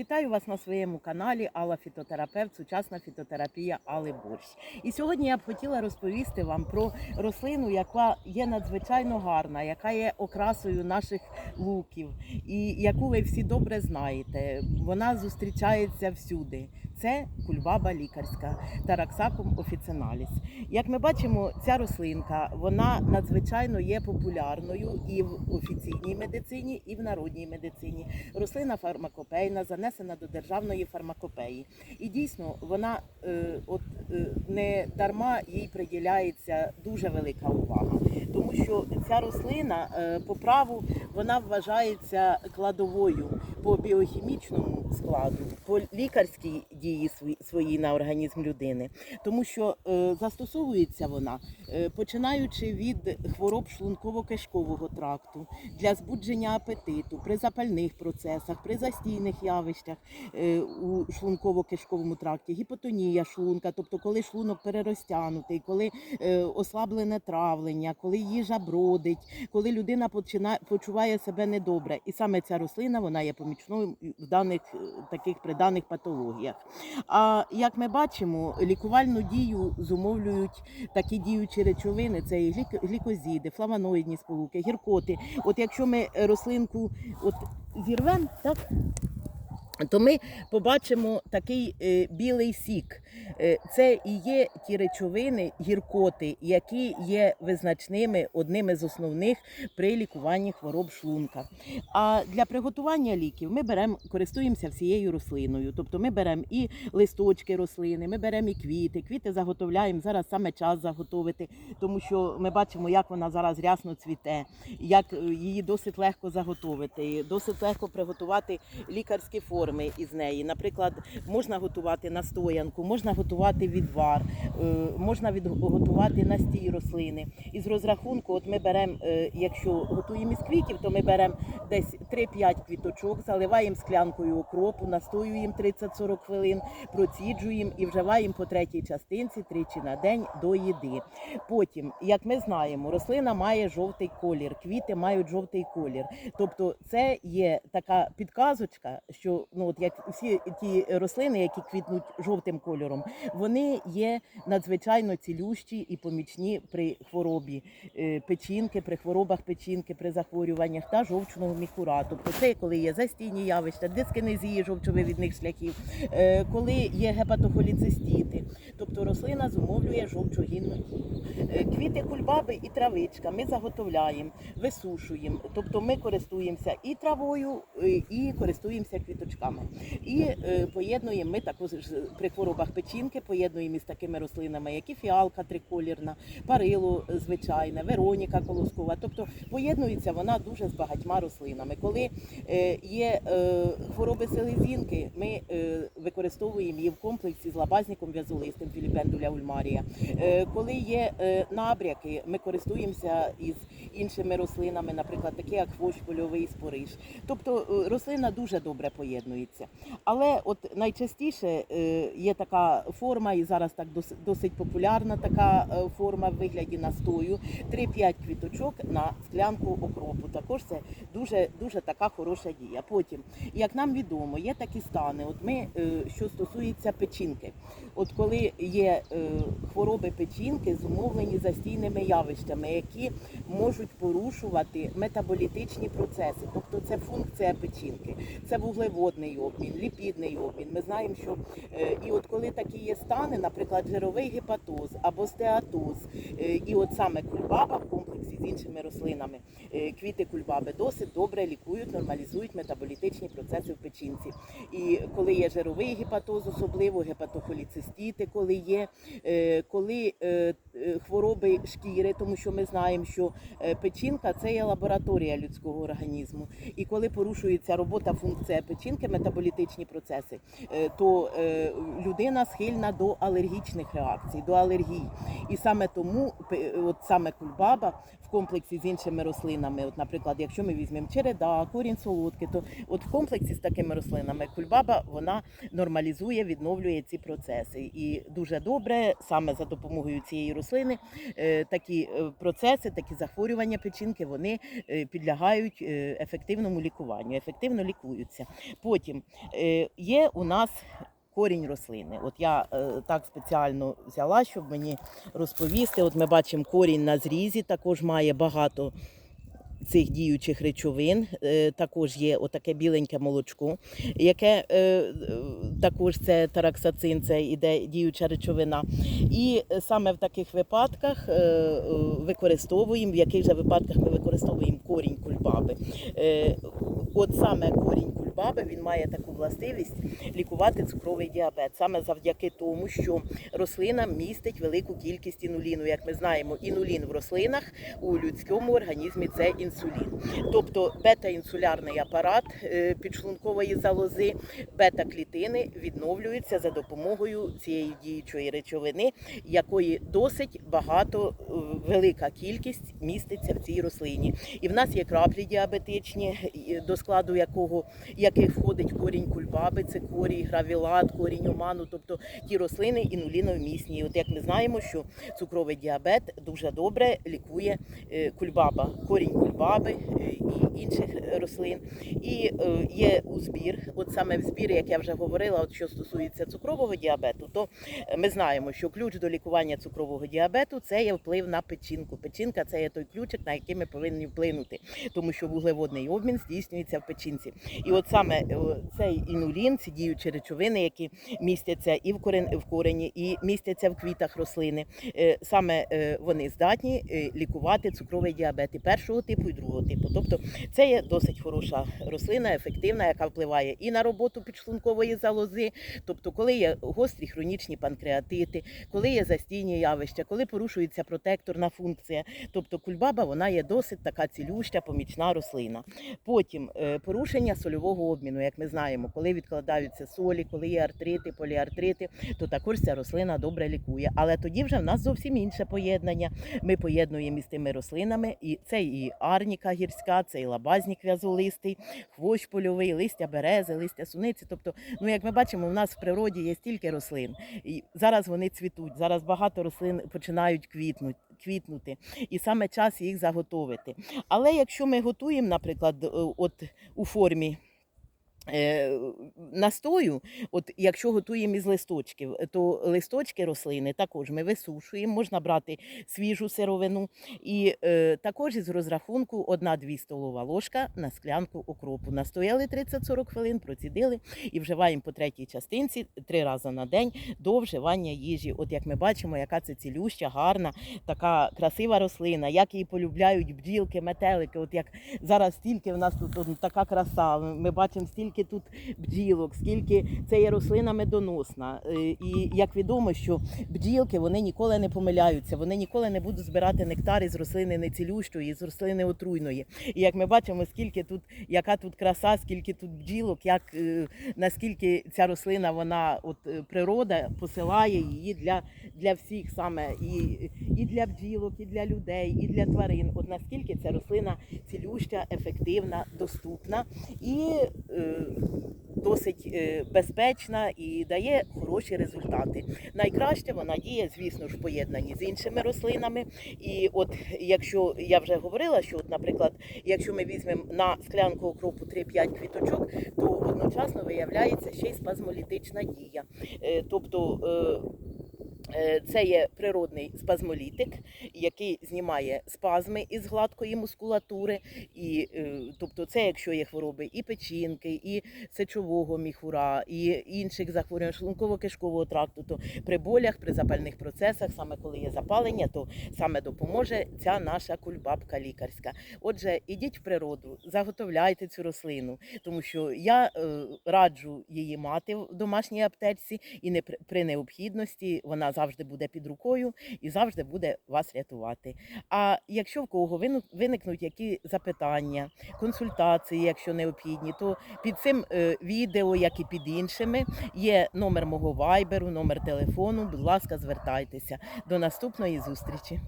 Вітаю вас на своєму каналі Алла Фітотерапевт, сучасна фітотерапія Али Борщ. І сьогодні я б хотіла розповісти вам про рослину, яка є надзвичайно гарна, яка є окрасою наших луків, і яку ви всі добре знаєте. Вона зустрічається всюди. Це кульбаба лікарська Тараксакум офіциналіс. Як ми бачимо, ця рослинка вона надзвичайно є популярною і в офіційній медицині, і в народній медицині. Рослина фармакопейна, занесена до державної фармакопеї. І дійсно вона е, от е, не дарма їй приділяється дуже велика увага, тому що ця рослина е, по праву вона вважається кладовою по біохімічному складу, по лікарській дії свої- своїй на організм людини, тому що е, застосовується вона починаючи від хвороб шлунково-кишкового тракту для збудження апетиту при запальних процесах, при застійних явищах е, у шлунково-кишковому тракті, гіпотонія шлунка, тобто коли шлунок перерозтягнутий, коли е, ослаблене травлення, коли їжа бродить, коли людина почуває себе недобре. І саме ця рослина вона є помічною в даних е, таких при даних патологіях. А як ми бачимо, лікувальну дію зумовлюють такі діючі речовини: це і глікозіди, флавоноїдні сполуки, гіркоти. От якщо ми рослинку от зірвемо, так. То ми побачимо такий е, білий сік. Е, це і є ті речовини, гіркоти, які є визначними одними з основних при лікуванні хвороб шлунка. А для приготування ліків ми беремо, користуємося всією рослиною. Тобто ми беремо і листочки рослини, ми беремо і квіти. Квіти заготовляємо зараз саме час заготовити, тому що ми бачимо, як вона зараз рясно цвіте, як е, її досить легко заготовити, досить легко приготувати лікарські форми із неї. Наприклад, можна готувати настоянку, можна готувати відвар, е, можна готувати настій рослини. Із розрахунку, от ми беремо, е, якщо готуємо із квітів, то ми беремо десь 3-5 квіточок, заливаємо склянкою окропу, настоюємо 30-40 хвилин, проціджуємо і вживаємо по третій частинці тричі на день до їди. Потім, як ми знаємо, рослина має жовтий колір, квіти мають жовтий колір. Тобто, це є така підказочка, що ну от як всі ті рослини, які квітнуть жовтим кольором, вони є надзвичайно цілющі і помічні при хворобі е, печінки, при хворобах печінки, при захворюваннях та жовчного міхура. Тобто, це коли є застійні явища, дискинезії жовчовивідних шляхів, е, коли є гепатохоліцистіти. Тобто рослина зумовлює жовчогінну дію. Е, Квіти кульбаби і травичка ми заготовляємо, висушуємо. Тобто ми користуємося і травою, і користуємося квіточками. І е, поєднуємо ми також при хворобах печінки, поєднуємо із такими рослинами, як і фіалка триколірна, парило звичайне, Вероніка колоскова. Тобто поєднується вона дуже з багатьма рослинами. Коли е, є е, хвороби селезінки, ми використовуємо її в комплексі з лабазником в'язолистим Філіпендуля ульмарія. Коли є набряки, ми користуємося із іншими рослинами, наприклад, такі як хвощ польовий спориш. Тобто рослина дуже добре поєднується. Але от найчастіше е, є така форма, і зараз так досить популярна така е, форма в вигляді настою. 3-5 квіточок на склянку окропу. Також це дуже дуже така хороша дія. Потім, як нам відомо, є такі стани. От ми, е, що стосується печінки, от коли є хвороби печінки, зумовлені застійними явищами, які можуть порушувати метаболітичні процеси, тобто це функція печінки, це вуглеводний обмін, ліпідний обмін. Ми знаємо, що е, і от коли такі є стани, наприклад, жировий гепатоз або стеатоз, е, і от саме кульбаба в комплексі з іншими рослинами, е, квіти кульбаби досить добре лікують, нормалізують метаболітичні процеси в печінці. І коли є жировий гепатоз, особливо гепатохоліцистіти, коли є, коли хвороби шкіри, тому що ми знаємо, що печінка це є лабораторія людського організму. І коли порушується робота функція печінки, метаболітичні процеси, е, то е, людина схильна до алергічних реакцій, до алергій. І саме тому, от саме кульбаба в комплексі з іншими рослинами, от, наприклад, якщо ми візьмемо череда, корінь солодкий, то от в комплексі з такими рослинами кульбаба вона нормалізує, відновлює ці процеси. І дуже добре саме за допомогою цієї рослини е, такі процеси, такі захворювання печінки, вони підлягають ефективному лікуванню, ефективно лікуються. Потім Потім е, є у нас корінь рослини. От я е, так спеціально взяла, щоб мені розповісти. От ми бачимо корінь на зрізі, також має багато. Цих діючих речовин Е, також є отаке біленьке молочко, яке також це тараксацин, це іде діюча речовина. І саме в таких випадках використовуємо, в яких же випадках ми використовуємо корінь кульбаби. От саме корінь кульбаби він має таку властивість лікувати цукровий діабет, саме завдяки тому, що рослина містить велику кількість інуліну. Як ми знаємо, інулін в рослинах у людському організмі це інсулін. Тобто бета-інсулярний апарат е, підшлункової залози, бета-клітини відновлюються за допомогою цієї діючої речовини, якої досить багато, е, велика кількість міститься в цій рослині. І в нас є краплі діабетичні, до складу якого яких входить корінь кульбаби, це корій, гравілат, корінь оману, тобто ті рослини інуліновмісні. От як ми знаємо, що цукровий діабет дуже добре лікує е, кульбаба, корінь кульбаби е, і інших рослин. І е, є у збір, от саме в збір, як я вже говорила, от що стосується цукрового діабету, то е, ми знаємо, що ключ до лікування цукрового діабету це є вплив на печінку. Печінка це є той ключик, на який ми повинні вплинути, тому що вуглеводний обмін здійснюється в печінці. І от саме е, цей інулін, ці діючі речовини, які містяться і в корен в корені, і містяться в квітах рослини. е, Саме е, вони здатні е, лікувати цукровий діабет і першого типу, і другого типу. Тобто це є досить хороша рослина, ефективна, яка впливає і на роботу підшлункової залози. Тобто, коли є гострі хронічні панкреатити, коли є застійні явища, коли порушується протекторна функція. Тобто кульбаба вона є досить така цілюща, помічна рослина. Потім е, порушення сольового обміну, як ми знаємо, коли відкладаються солі, коли є артрити, поліартрити, то також ця рослина добре лікує. Але тоді вже в нас зовсім інше поєднання. Ми поєднуємо із тими рослинами, і це і арніка гірська, це і лабазнік в'язолистий, хвощ польовий, листя берези, листя суниці. Тобто, ну як ми бачимо, в нас в природі є стільки рослин. І зараз вони цвітуть. Зараз багато рослин починають квітнути. Квітнути, і саме час їх заготовити. Але якщо ми готуємо, наприклад, е, от у формі настою, от якщо готуємо із листочків, то листочки рослини також ми висушуємо, можна брати свіжу сировину, і е, також із розрахунку 1-2 столова ложка на склянку окропу. Настояли 30-40 хвилин, процідили і вживаємо по третій частинці три рази на день до вживання їжі. От як ми бачимо, яка це цілюща, гарна, така красива рослина, як її полюбляють бджілки, метелики. От як зараз стільки в нас тут така краса. Ми бачимо стільки тут бджілок, скільки це є рослина медоносна. Е, І як відомо, що бджілки вони ніколи не помиляються, вони ніколи не будуть збирати нектар із рослини нецілющої, з рослини отруйної. І як ми бачимо, скільки тут, яка тут краса, скільки тут бджілок, як е, наскільки ця рослина, вона от е, природа посилає її для, для всіх саме і, і для бджілок, і для людей, і для тварин. От наскільки ця рослина цілюща, ефективна, доступна і е, досить е, безпечна і дає хороші результати. Найкраще вона діє, звісно ж, в поєднанні з іншими рослинами. І от якщо я вже говорила, що, от, наприклад, якщо ми візьмемо на склянку окропу 3-5 квіточок, то одночасно виявляється ще й спазмолітична дія. Е, Тобто е, Це є природний спазмолітик, який знімає спазми із гладкої мускулатури. І, е, тобто, це якщо є хвороби і печінки, і сечового міхура, і інших захворювань шлунково-кишкового тракту, то при болях, при запальних процесах, саме коли є запалення, то саме допоможе ця наша кульбабка лікарська. Отже, ідіть в природу, заготовляйте цю рослину, тому що я е, раджу її мати в домашній аптечці, і не при необхідності вона завжди буде під рукою і завжди буде вас рятувати. А якщо в кого виникнуть які запитання, консультації, якщо необхідні, то під цим е, відео, як і під іншими, є номер мого вайберу, номер телефону. Будь ласка, звертайтеся. До наступної зустрічі.